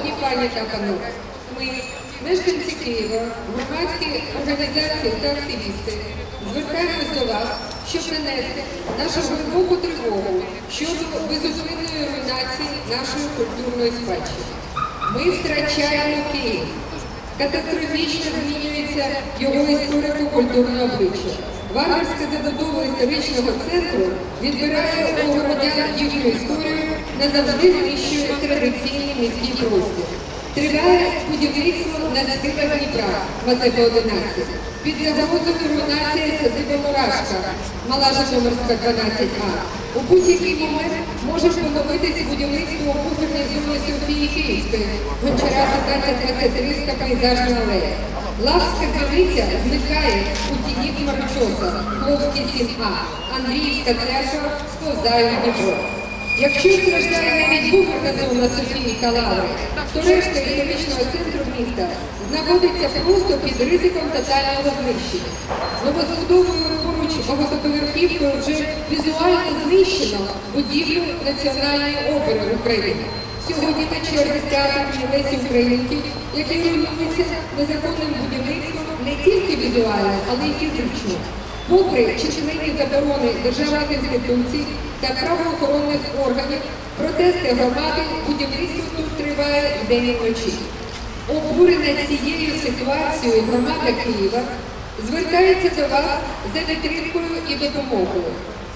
Шановні пані та панове, ми, мешканці Києва, громадські організації та активісти, звертаємось до вас, щоб нанести нашу глибоку тривогу щодо безупинної руйнації нашої культурної спадщини. Ми втрачаємо Київ. Катастрофічно змінюється його історико-культурне обличчя. Варварська забудова історичного центру відбирає у городян їхню історію, назавжди знищує традиційний міський простір. Триває будівництво на схилах Дніпра, Мазепа 11. Під загрозою руйнація садиба Мурашка, Мала Житомирська 12А. У будь-який момент може поновитися будівництво буферній зоні Софії Київської, Гончара 1523 та пейзажна алея. Лавська дзвіниця зникає у тіні Хмарочоса, Пловський 7А, Андріївська церква сповзає у Дніпро. Якщо страждає навіть буферна зона Софії та то решта історичного центру міста знаходиться просто під ризиком тотального знищення. Новозбудовою поруч багатоповерхівкою вже візуально знищено будівлю Національної опери в Україні. Сьогодні на черзі театр Лесі Українки, який руйнується незаконним будівництвом не тільки візуально, але й фізично. Попри численні заборони державних інституцій та правоохоронних протести громади, будівництво тут триває вдень і вночі. Обурена цією ситуацією громада Києва звертається до вас за підтримкою і допомогою.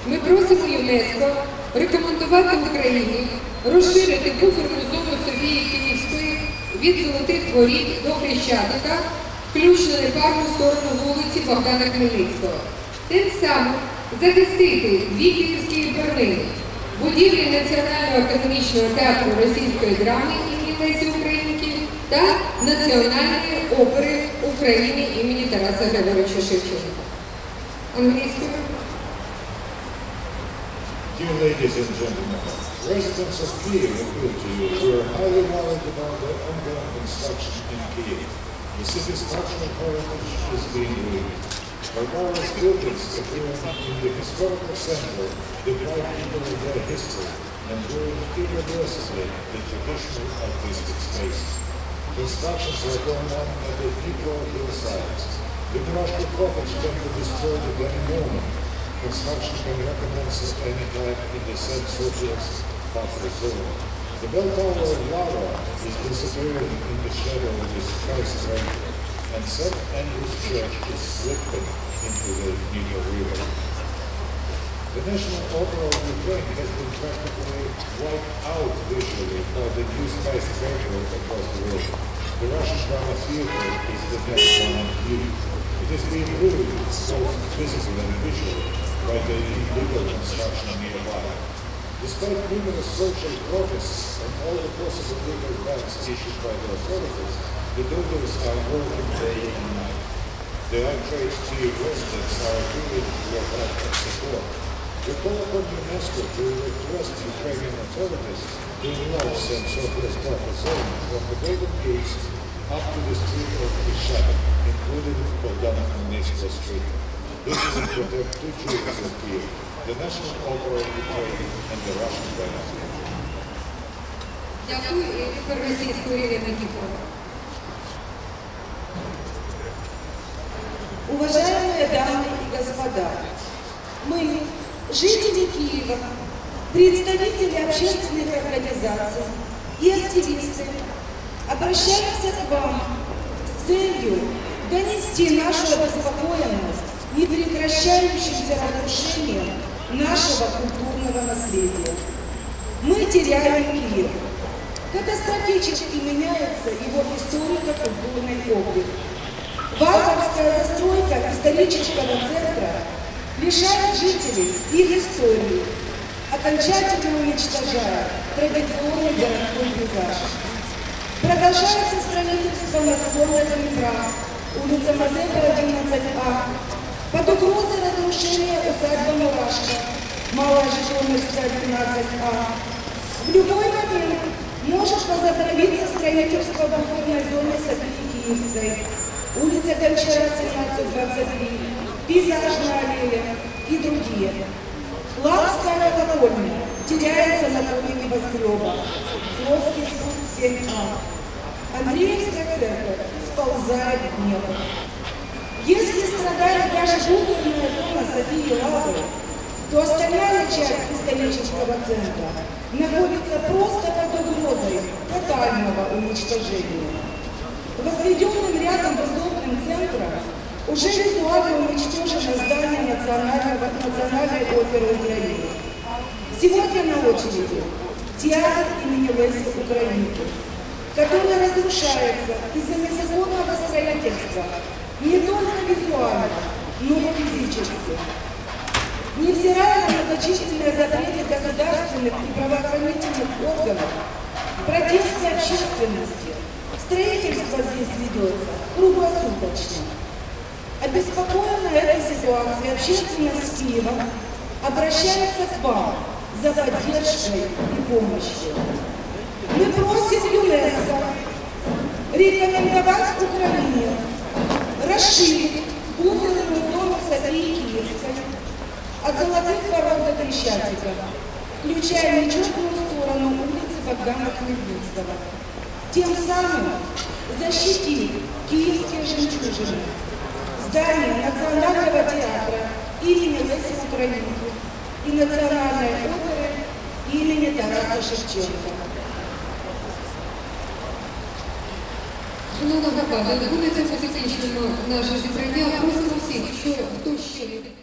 Ми просимо ЮНЕСКО рекомендувати Україні розширити буферну зону Софії Київської від Золотих Воріт до Хрещатика, включно непарну сторону вулиці Богдана Хмельницького. Тим самим захистити дві київські борнини, будівлі Національного академічного театру російської драми імені Лесі Українки та Національної опери України імені Тараса Григоровича Шевченка. Англійською. Dear ladies and gentlemen, residents of Kiev appeal to you. We are highly worried about the ongoing construction in Kiev. The city's cultural heritage is being ruined. Barbarous buildings appearing in the historical center deprive people of their history and ruin irreversibly the traditional artistic space. Constructions are going on at the Dnipro hillsides. The Murashka cottage can be destroyed at any moment. Construction can recommence at any time in the St. Sophia's buffer zone. The bell tower of Lara is disappearing in the shadow of the skyscraper, and St. Andrew's Church is slipping into the Dnieper River. The National Opera of Ukraine has been practically wiped out visually by the new skyscraper across the world. The Russian Drama Theater is the next one on view. It is being ruined both physically and visually by the illegal construction of nearby. Despite numerous social protests and all the possible legal bans issued by the authorities, the builders are working day and night. The outraged Kiev residents are appealing to your help and support. We call upon UNESCO to request Ukrainian authorities to enlarge St. Sophia's buffer zone from the Golden Gates up to the street of Ishatin, including Bogdana Khmelnytskaya Street. This is to protect two Jews of Kiev, the National Opera of Ukraine and the Russian Drama Theater. Дякую і тепер російською Ірина Уважаемые дамы и господа, мы, жители Киева, представители общественных организаций и активисты, обращаемся к вам с целью донести нашу обеспокоенность непрекращающимся разрушением нашего культурного наследия. Мы теряем Киев. Катастрофически меняется его историко-культурный облик. Варварская застройка исторического центра лишает жителей их истории, окончательно уничтожая традиционный городской пейзаж. Продолжается строительство Московского Днепра, улица Мазепа, 11А, под угрозой разрушения усадьба Мурашка, Малая Житомирская, 12А. В любой момент может возобновиться строительство буферной зоне Софии Киевской, улица Гончара, 1723, пейзажная аллея и другие. Лавская колокольня теряется на фоне небоскреба. Плоский суд 7А. Андреевская церковь сползает в небо. Если страдает даже буферная зона Софии Лавры, то остальная часть исторического центра находится просто под угрозой тотального уничтожения. Возведенным рядом высотным центром уже визуально уничтожено здание Национального, Национальной оперы Украины. Сегодня на очереди театр имени Леси Украинки, который разрушается из-за незаконного строительства не только визуально, но и физически. Невзирая на многочисленные запреты государственных и правоохранительных органов, протесты общественности, строительство здесь ведется круглосуточно. Обеспокоенная этой ситуацией общественность Киева обращается к вам за поддержкой и помощью. Мы просим ЮНЕСКО рекомендовать Украине расширить буферную зону Софии Киевской от Золотых ворот до Крещатика, включая нечетную сторону улицы Богдана Хмельницкого. Тем самым защитить киевские жемчужины, здание Национального театра имени Леси Украинки и Национальной оперы имени Тараса Шевченка. Шановна Гапа, на цьому закінчуємо наше зібрання. Просимо всіх, що хто ще не